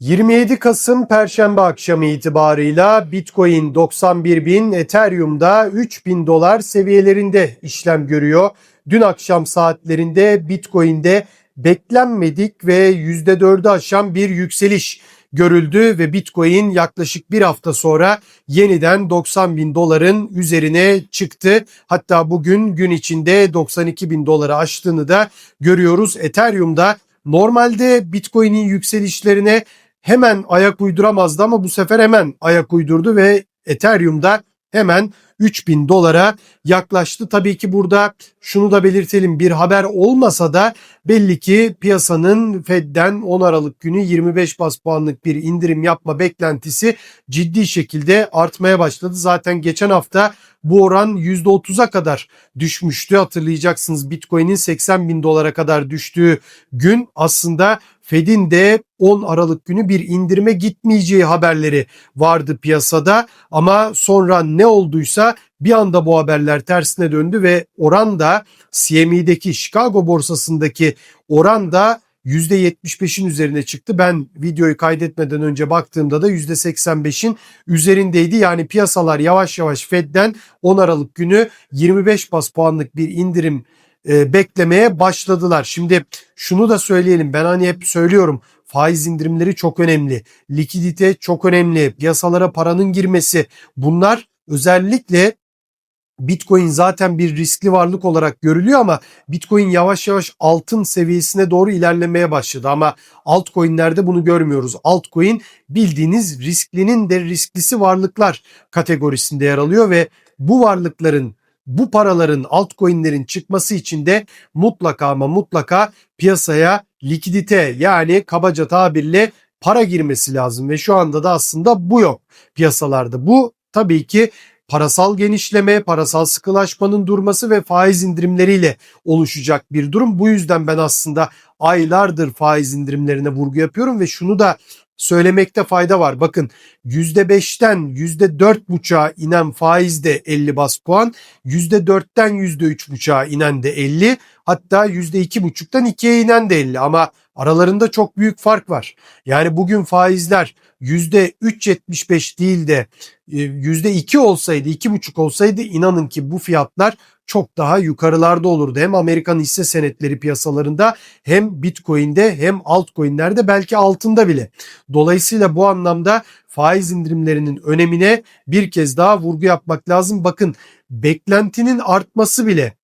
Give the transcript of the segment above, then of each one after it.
27 Kasım Perşembe akşamı itibarıyla Bitcoin 91 bin, Ethereum'da 3000 dolar seviyelerinde işlem görüyor. Dün akşam saatlerinde Bitcoin'de beklenmedik ve %4'ü aşan bir yükseliş görüldü ve Bitcoin yaklaşık bir hafta sonra yeniden 90 bin doların üzerine çıktı. Hatta bugün gün içinde 92 bin doları aştığını da görüyoruz. Ethereum'da normalde Bitcoin'in yükselişlerine hemen ayak uyduramazdı ama bu sefer hemen ayak uydurdu ve Ethereum'da hemen 3000 dolara yaklaştı. Tabii ki burada şunu da belirtelim bir haber olmasa da belli ki piyasanın Fed'den 10 Aralık günü 25 bas puanlık bir indirim yapma beklentisi ciddi şekilde artmaya başladı. Zaten geçen hafta bu oran %30'a kadar düşmüştü. Hatırlayacaksınız Bitcoin'in 80 bin dolara kadar düştüğü gün aslında Fed'in de 10 Aralık günü bir indirime gitmeyeceği haberleri vardı piyasada ama sonra ne olduysa bir anda bu haberler tersine döndü ve oran da CME'deki Chicago borsasındaki oran da %75'in üzerine çıktı. Ben videoyu kaydetmeden önce baktığımda da %85'in üzerindeydi. Yani piyasalar yavaş yavaş Fed'den 10 Aralık günü 25 bas puanlık bir indirim e, beklemeye başladılar. Şimdi şunu da söyleyelim. Ben hani hep söylüyorum faiz indirimleri çok önemli. Likidite çok önemli. Piyasalara paranın girmesi bunlar özellikle Bitcoin zaten bir riskli varlık olarak görülüyor ama Bitcoin yavaş yavaş altın seviyesine doğru ilerlemeye başladı ama altcoin'lerde bunu görmüyoruz. Altcoin bildiğiniz risklinin de risklisi varlıklar kategorisinde yer alıyor ve bu varlıkların bu paraların altcoin'lerin çıkması için de mutlaka ama mutlaka piyasaya likidite yani kabaca tabirle para girmesi lazım ve şu anda da aslında bu yok piyasalarda. Bu tabii ki parasal genişleme, parasal sıkılaşmanın durması ve faiz indirimleriyle oluşacak bir durum. Bu yüzden ben aslında aylardır faiz indirimlerine vurgu yapıyorum ve şunu da söylemekte fayda var. Bakın %5'ten %4,5'a inen faizde 50 bas puan, %4'ten %3,5'a inen de 50, hatta %2,5'tan 2'ye inen de 50 ama aralarında çok büyük fark var. Yani bugün faizler %3.75 değil de %2 e, olsaydı, 2,5 olsaydı inanın ki bu fiyatlar çok daha yukarılarda olurdu. Hem Amerikan hisse senetleri piyasalarında hem Bitcoin'de hem altcoin'lerde belki altında bile. Dolayısıyla bu anlamda faiz indirimlerinin önemine bir kez daha vurgu yapmak lazım. Bakın beklentinin artması bile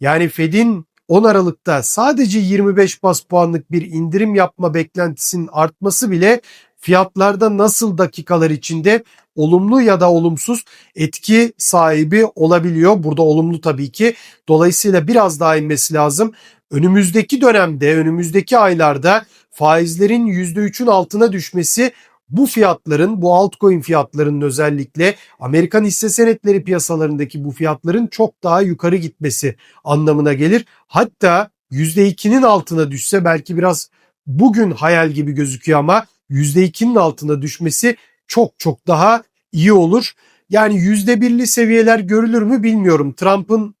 yani Fed'in 10 Aralık'ta sadece 25 bas puanlık bir indirim yapma beklentisinin artması bile fiyatlarda nasıl dakikalar içinde olumlu ya da olumsuz etki sahibi olabiliyor. Burada olumlu tabii ki. Dolayısıyla biraz daha inmesi lazım. Önümüzdeki dönemde, önümüzdeki aylarda faizlerin %3'ün altına düşmesi bu fiyatların, bu altcoin fiyatlarının özellikle Amerikan hisse senetleri piyasalarındaki bu fiyatların çok daha yukarı gitmesi anlamına gelir. Hatta %2'nin altına düşse belki biraz bugün hayal gibi gözüküyor ama %2'nin altına düşmesi çok çok daha iyi olur. Yani %1'li seviyeler görülür mü bilmiyorum. Trump'ın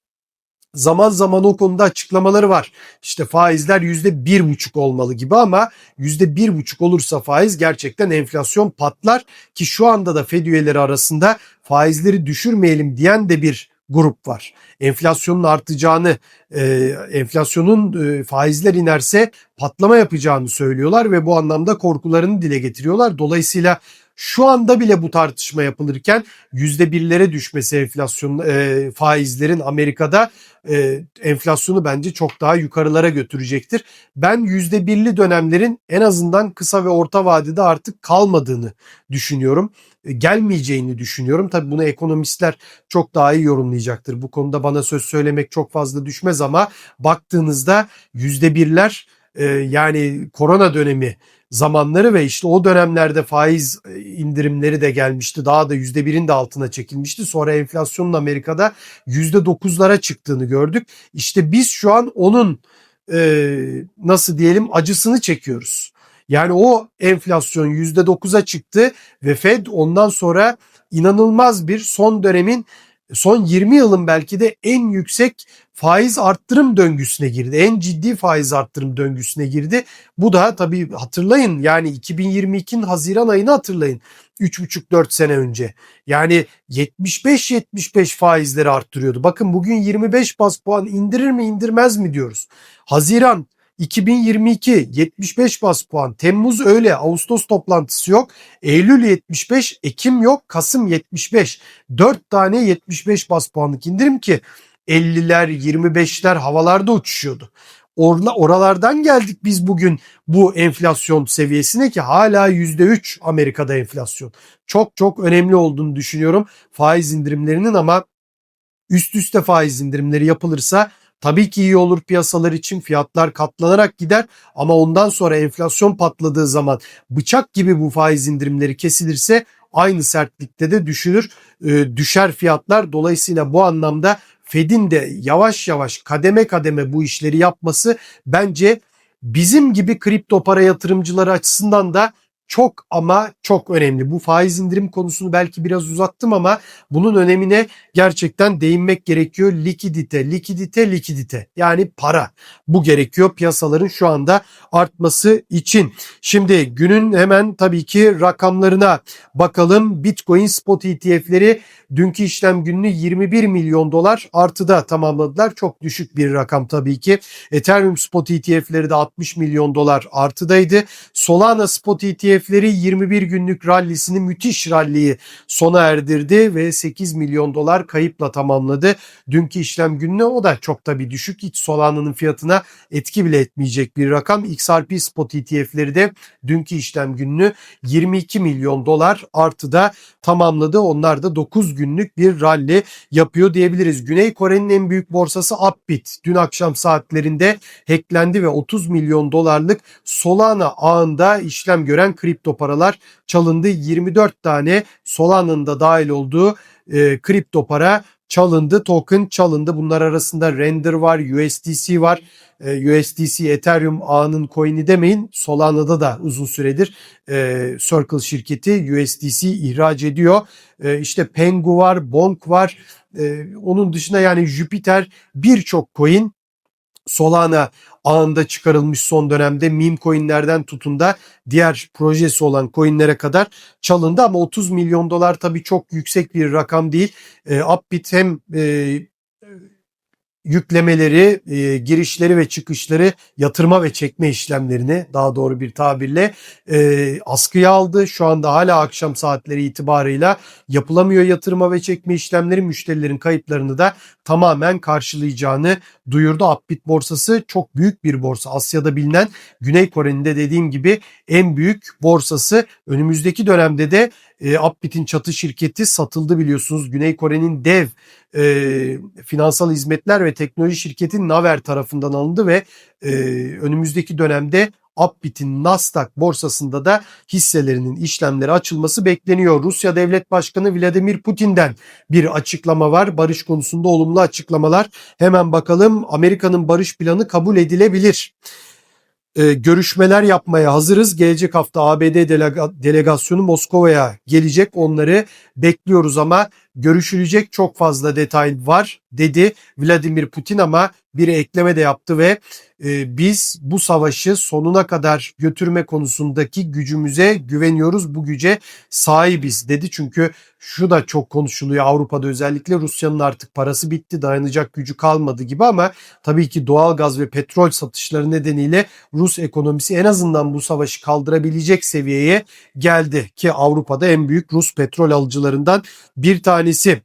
zaman zaman o konuda açıklamaları var. İşte faizler yüzde bir buçuk olmalı gibi ama yüzde bir buçuk olursa faiz gerçekten enflasyon patlar ki şu anda da Fed üyeleri arasında faizleri düşürmeyelim diyen de bir grup var. Enflasyonun artacağını, e, enflasyonun e, faizler inerse patlama yapacağını söylüyorlar ve bu anlamda korkularını dile getiriyorlar. Dolayısıyla şu anda bile bu tartışma yapılırken yüzde birlere düşmesi enflasyon e, faizlerin Amerika'da e, enflasyonu bence çok daha yukarılara götürecektir. Ben yüzde birli dönemlerin en azından kısa ve orta vadede artık kalmadığını düşünüyorum. E, gelmeyeceğini düşünüyorum. Tabii bunu ekonomistler çok daha iyi yorumlayacaktır. Bu konuda bana söz söylemek çok fazla düşmez ama baktığınızda yüzde birler e, yani korona dönemi zamanları ve işte o dönemlerde faiz e, indirimleri de gelmişti. Daha da %1'in de altına çekilmişti. Sonra enflasyonun Amerika'da %9'lara çıktığını gördük. İşte biz şu an onun e, nasıl diyelim acısını çekiyoruz. Yani o enflasyon %9'a çıktı ve Fed ondan sonra inanılmaz bir son dönemin son 20 yılın belki de en yüksek faiz arttırım döngüsüne girdi. En ciddi faiz arttırım döngüsüne girdi. Bu da tabii hatırlayın yani 2022'nin Haziran ayını hatırlayın. 3,5-4 sene önce. Yani 75-75 faizleri arttırıyordu. Bakın bugün 25 bas puan indirir mi indirmez mi diyoruz. Haziran 2022 75 bas puan. Temmuz öyle. Ağustos toplantısı yok. Eylül 75, Ekim yok, Kasım 75. 4 tane 75 bas puanlık indirim ki 50'ler, 25'ler havalarda uçuşuyordu. Orla, oralardan geldik biz bugün bu enflasyon seviyesine ki hala %3 Amerika'da enflasyon. Çok çok önemli olduğunu düşünüyorum faiz indirimlerinin ama üst üste faiz indirimleri yapılırsa Tabii ki iyi olur piyasalar için fiyatlar katlanarak gider ama ondan sonra enflasyon patladığı zaman bıçak gibi bu faiz indirimleri kesilirse aynı sertlikte de düşülür, e, düşer fiyatlar. Dolayısıyla bu anlamda Fed'in de yavaş yavaş kademe kademe bu işleri yapması bence bizim gibi kripto para yatırımcıları açısından da çok ama çok önemli. Bu faiz indirim konusunu belki biraz uzattım ama bunun önemine gerçekten değinmek gerekiyor. Likidite, likidite, likidite. Yani para. Bu gerekiyor piyasaların şu anda artması için. Şimdi günün hemen tabii ki rakamlarına bakalım. Bitcoin spot ETF'leri dünkü işlem gününü 21 milyon dolar artıda tamamladılar. Çok düşük bir rakam tabii ki. Ethereum spot ETF'leri de 60 milyon dolar artıdaydı. Solana spot ETF'leri 21 günlük rallisini müthiş ralliyi sona erdirdi ve 8 milyon dolar kayıpla tamamladı. Dünkü işlem gününe o da çok tabii düşük. Hiç Solana'nın fiyatına etki bile etmeyecek bir rakam. XRP spot ETF'leri de dünkü işlem gününü 22 milyon dolar artıda tamamladı. Onlar da 9 günlük bir rally yapıyor diyebiliriz. Güney Kore'nin en büyük borsası Upbit dün akşam saatlerinde hacklendi ve 30 milyon dolarlık Solana ağında işlem gören kripto paralar çalındı. 24 tane Solana'nın da dahil olduğu e, kripto para çalındı, token çalındı. Bunlar arasında Render var, USDC var. E, USDC Ethereum ağının coin'i demeyin. Solana'da da uzun süredir e, Circle şirketi USDC ihraç ediyor. E, işte Pengu var, Bonk var. E, onun dışında yani Jupiter birçok coin Solana ağında çıkarılmış son dönemde meme coinlerden tutun da diğer projesi olan coinlere kadar çalındı ama 30 milyon dolar tabii çok yüksek bir rakam değil. E, Upbit hem e, yüklemeleri, e, girişleri ve çıkışları yatırma ve çekme işlemlerini daha doğru bir tabirle e, askıya aldı. Şu anda hala akşam saatleri itibarıyla yapılamıyor yatırma ve çekme işlemleri müşterilerin kayıplarını da tamamen karşılayacağını duyurdu. Upbit borsası çok büyük bir borsa. Asya'da bilinen Güney Kore'nin de dediğim gibi en büyük borsası. Önümüzdeki dönemde de e, Upbit'in çatı şirketi satıldı biliyorsunuz. Güney Kore'nin dev e, finansal hizmetler ve teknoloji şirketi Naver tarafından alındı ve e, önümüzdeki dönemde Upbit'in Nasdaq borsasında da hisselerinin işlemleri açılması bekleniyor. Rusya Devlet Başkanı Vladimir Putin'den bir açıklama var. Barış konusunda olumlu açıklamalar. Hemen bakalım Amerika'nın barış planı kabul edilebilir e, görüşmeler yapmaya hazırız. Gelecek hafta ABD delega, delegasyonu Moskova'ya gelecek. Onları bekliyoruz ama görüşülecek çok fazla detay var dedi Vladimir Putin ama bir ekleme de yaptı ve e, biz bu savaşı sonuna kadar götürme konusundaki gücümüze güveniyoruz. Bu güce sahibiz dedi. Çünkü şu da çok konuşuluyor Avrupa'da özellikle Rusya'nın artık parası bitti dayanacak gücü kalmadı gibi ama tabii ki doğal gaz ve petrol satışları nedeniyle Rus ekonomisi en azından bu savaşı kaldırabilecek seviyeye geldi ki Avrupa'da en büyük Rus petrol alıcılarından bir tanesi.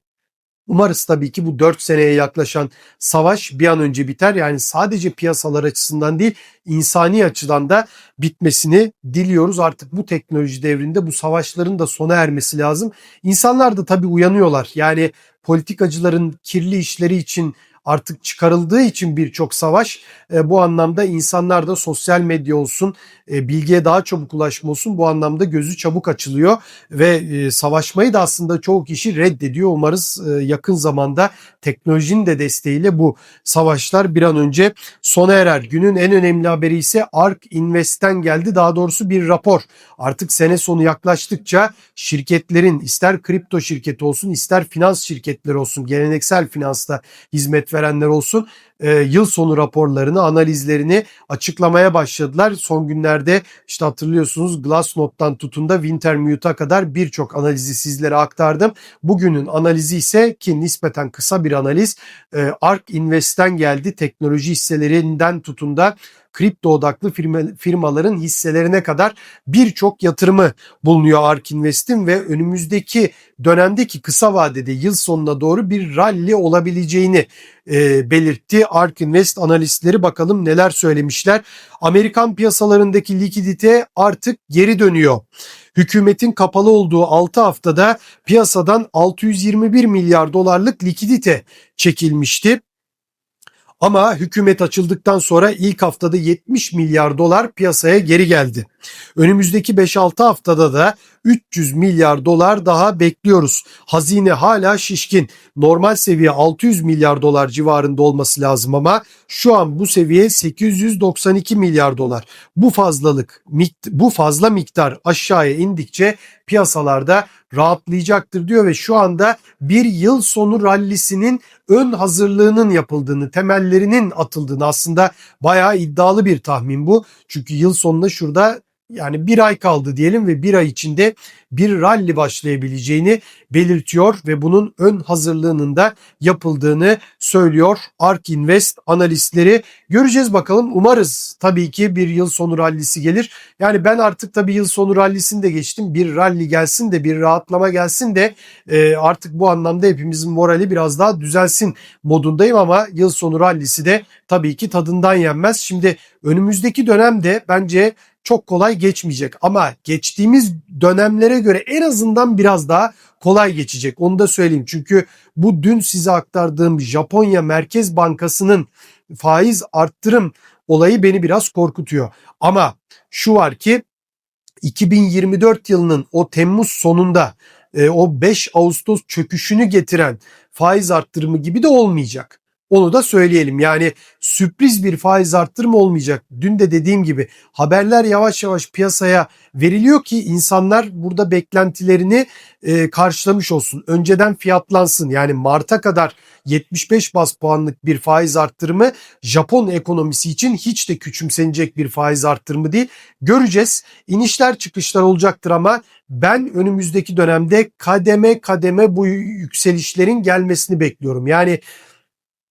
Umarız tabii ki bu 4 seneye yaklaşan savaş bir an önce biter. Yani sadece piyasalar açısından değil insani açıdan da bitmesini diliyoruz. Artık bu teknoloji devrinde bu savaşların da sona ermesi lazım. İnsanlar da tabii uyanıyorlar. Yani politikacıların kirli işleri için artık çıkarıldığı için birçok savaş e, bu anlamda insanlar da sosyal medya olsun, e, bilgiye daha çabuk ulaşma olsun bu anlamda gözü çabuk açılıyor ve e, savaşmayı da aslında çoğu kişi reddediyor. Umarız e, yakın zamanda teknolojinin de desteğiyle bu savaşlar bir an önce sona erer. Günün en önemli haberi ise ARK Invest'ten geldi. Daha doğrusu bir rapor. Artık sene sonu yaklaştıkça şirketlerin ister kripto şirketi olsun ister finans şirketleri olsun geleneksel finansta hizmet verenler olsun e, yıl sonu raporlarını, analizlerini açıklamaya başladılar. Son günlerde işte hatırlıyorsunuz Glassnode'dan tutun da Wintermute'a kadar birçok analizi sizlere aktardım. Bugünün analizi ise ki nispeten kısa bir analiz e, ARK Invest'ten geldi. Teknoloji hisselerinden tutun da kripto odaklı firma, firmaların hisselerine kadar birçok yatırımı bulunuyor ARK Invest'in ve önümüzdeki dönemdeki kısa vadede yıl sonuna doğru bir rally olabileceğini e, belirtti. ARK Invest analistleri bakalım neler söylemişler. Amerikan piyasalarındaki likidite artık geri dönüyor. Hükümetin kapalı olduğu 6 haftada piyasadan 621 milyar dolarlık likidite çekilmişti. Ama hükümet açıldıktan sonra ilk haftada 70 milyar dolar piyasaya geri geldi. Önümüzdeki 5-6 haftada da 300 milyar dolar daha bekliyoruz. Hazine hala şişkin. Normal seviye 600 milyar dolar civarında olması lazım ama şu an bu seviye 892 milyar dolar. Bu fazlalık, bu fazla miktar aşağıya indikçe piyasalarda rahatlayacaktır diyor ve şu anda bir yıl sonu rallisinin ön hazırlığının yapıldığını, temellerinin atıldığını aslında bayağı iddialı bir tahmin bu. Çünkü yıl sonunda şurada yani bir ay kaldı diyelim ve bir ay içinde bir rally başlayabileceğini belirtiyor ve bunun ön hazırlığının da yapıldığını söylüyor Ark Invest analistleri. Göreceğiz bakalım. Umarız tabii ki bir yıl sonu rallisi gelir. Yani ben artık tabii yıl sonu rallisini de geçtim. Bir rally gelsin de bir rahatlama gelsin de e, artık bu anlamda hepimizin morali biraz daha düzelsin modundayım ama yıl sonu rallisi de tabii ki tadından yenmez. Şimdi önümüzdeki dönemde bence çok kolay geçmeyecek ama geçtiğimiz dönemlere göre en azından biraz daha kolay geçecek. Onu da söyleyeyim. Çünkü bu dün size aktardığım Japonya Merkez Bankası'nın faiz arttırım olayı beni biraz korkutuyor. Ama şu var ki 2024 yılının o Temmuz sonunda e, o 5 Ağustos çöküşünü getiren faiz arttırımı gibi de olmayacak. Onu da söyleyelim. Yani sürpriz bir faiz arttırma olmayacak. Dün de dediğim gibi haberler yavaş yavaş piyasaya veriliyor ki insanlar burada beklentilerini e, karşılamış olsun. Önceden fiyatlansın. Yani Mart'a kadar 75 bas puanlık bir faiz arttırımı Japon ekonomisi için hiç de küçümsenecek bir faiz arttırımı değil. Göreceğiz. İnişler çıkışlar olacaktır ama ben önümüzdeki dönemde kademe kademe bu yükselişlerin gelmesini bekliyorum. Yani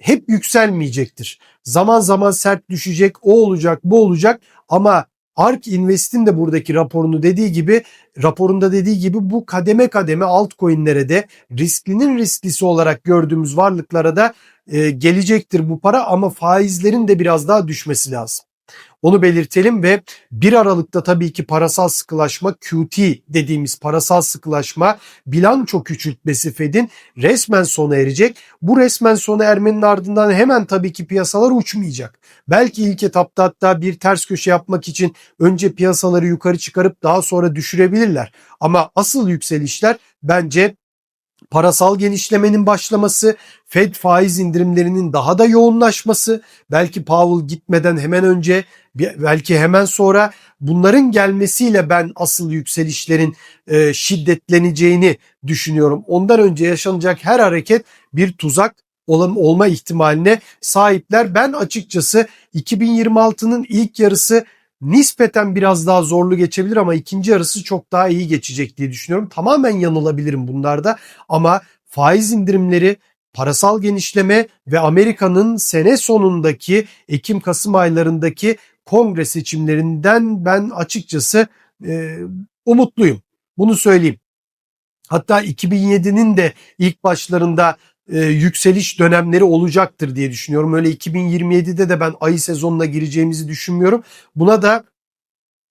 hep yükselmeyecektir. Zaman zaman sert düşecek, o olacak, bu olacak ama Ark Invest'in de buradaki raporunu dediği gibi raporunda dediği gibi bu kademe kademe altcoin'lere de risklinin risklisi olarak gördüğümüz varlıklara da e, gelecektir bu para ama faizlerin de biraz daha düşmesi lazım. Onu belirtelim ve 1 Aralık'ta tabii ki parasal sıkılaşma QT dediğimiz parasal sıkılaşma bilanço küçültmesi Fed'in resmen sona erecek. Bu resmen sona ermenin ardından hemen tabii ki piyasalar uçmayacak. Belki ilk etapta hatta bir ters köşe yapmak için önce piyasaları yukarı çıkarıp daha sonra düşürebilirler. Ama asıl yükselişler bence parasal genişlemenin başlaması, Fed faiz indirimlerinin daha da yoğunlaşması, belki Powell gitmeden hemen önce, belki hemen sonra bunların gelmesiyle ben asıl yükselişlerin e, şiddetleneceğini düşünüyorum. Ondan önce yaşanacak her hareket bir tuzak olma ihtimaline sahipler. Ben açıkçası 2026'nın ilk yarısı nispeten biraz daha zorlu geçebilir ama ikinci yarısı çok daha iyi geçecek diye düşünüyorum. Tamamen yanılabilirim bunlarda ama faiz indirimleri, parasal genişleme ve Amerika'nın sene sonundaki Ekim-Kasım aylarındaki kongre seçimlerinden ben açıkçası e, umutluyum. Bunu söyleyeyim. Hatta 2007'nin de ilk başlarında e, yükseliş dönemleri olacaktır diye düşünüyorum. Öyle 2027'de de ben ayı sezonuna gireceğimizi düşünmüyorum. Buna da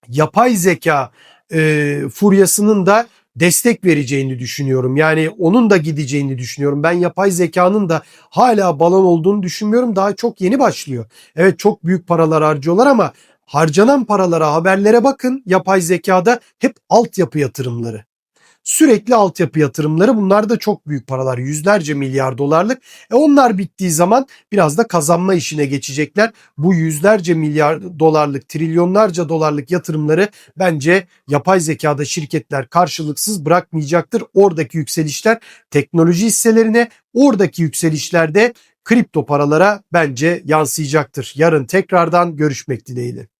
yapay zeka e, furyasının da destek vereceğini düşünüyorum. Yani onun da gideceğini düşünüyorum. Ben yapay zekanın da hala balon olduğunu düşünmüyorum. Daha çok yeni başlıyor. Evet çok büyük paralar harcıyorlar ama harcanan paralara, haberlere bakın. Yapay zekada hep altyapı yatırımları. Sürekli altyapı yatırımları bunlar da çok büyük paralar. Yüzlerce milyar dolarlık. E onlar bittiği zaman biraz da kazanma işine geçecekler. Bu yüzlerce milyar dolarlık, trilyonlarca dolarlık yatırımları bence yapay zekada şirketler karşılıksız bırakmayacaktır. Oradaki yükselişler teknoloji hisselerine, oradaki yükselişler de kripto paralara bence yansıyacaktır. Yarın tekrardan görüşmek dileğiyle.